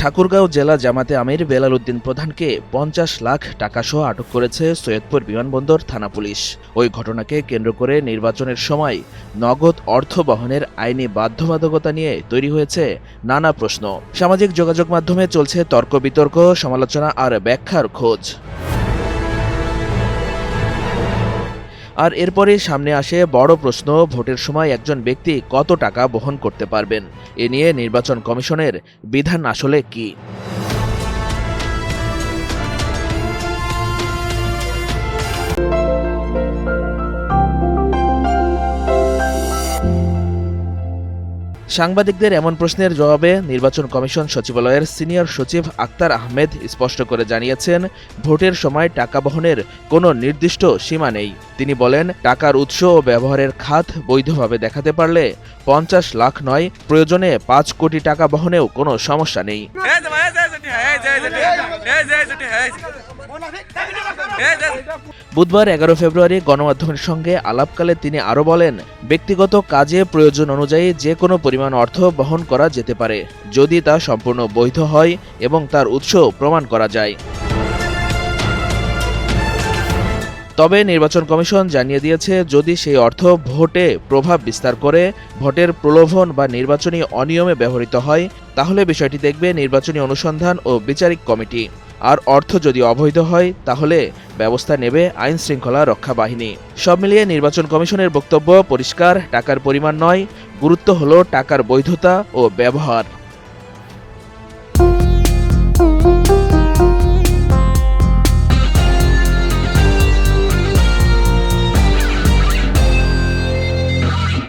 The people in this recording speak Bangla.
ঠাকুরগাঁও জেলা জামাতে আমির বেলাল উদ্দিন প্রধানকে পঞ্চাশ লাখ টাকাসহ আটক করেছে সৈয়দপুর বিমানবন্দর থানা পুলিশ। ওই ঘটনাকে কেন্দ্র করে নির্বাচনের সময় নগদ অর্থ বহনের আইনি বাধ্যবাধকতা নিয়ে তৈরি হয়েছে নানা প্রশ্ন। সামাজিক যোগাযোগ মাধ্যমে চলছে তর্ক বিতর্ক, সমালোচনা আর ব্যাখ্যার খোঁজ। আর এরপরে সামনে আসে বড় প্রশ্ন, ভোটের সময় একজন ব্যক্তি কত টাকা বহন করতে পারবেন? এ নিয়ে নির্বাচন কমিশনের বিধান আসলে কি? সাংবাদিকদের এমন প্রশ্নের জবাবে নির্বাচন কমিশন সচিবালয়ের সিনিয়র সচিব আক্তার আহমেদ স্পষ্ট করে জানিয়েছেন ভোটের সময় টাকা বহনের কোনো নির্দিষ্ট সীমা নেই তিনি বলেন টাকার উৎস ও ব্যবহারের খাত বৈধভাবে দেখাতে পারলে পঞ্চাশ লাখ নয় প্রয়োজনে পাঁচ কোটি টাকা বহনেও কোনো সমস্যা নেই বুধবার এগারো ফেব্রুয়ারি গণমাধ্যমের সঙ্গে আলাপকালে তিনি আরও বলেন, ব্যক্তিগত কাজে প্রয়োজন অনুযায়ী যে কোনো পরিমাণ অর্থ বহন করা যেতে পারে, যদি তা সম্পূর্ণ বৈধ হয় এবং তার উৎস প্রমাণ করা যায়। তবে নির্বাচন কমিশন জানিয়ে দিয়েছে, যদি সেই অর্থ ভোটে প্রভাব বিস্তার করে, ভোটের প্রলোভন বা নির্বাচনী অনিয়মে ব্যবহৃত হয়, তাহলে বিষয়টি দেখবে নির্বাচনী অনুসন্ধান ও বিচারিক কমিটি। আর অর্থ যদি অবৈধ হয়, তাহলে ব্যবস্থা নেবে আইন শৃঙ্খলা রক্ষা বাহিনী। সব মিলিয়ে নির্বাচন কমিশনের বক্তব্য পরিষ্কার, টাকার পরিমাণ নয়, গুরুত্ব হলো টাকার বৈধতা ও ব্যবহার।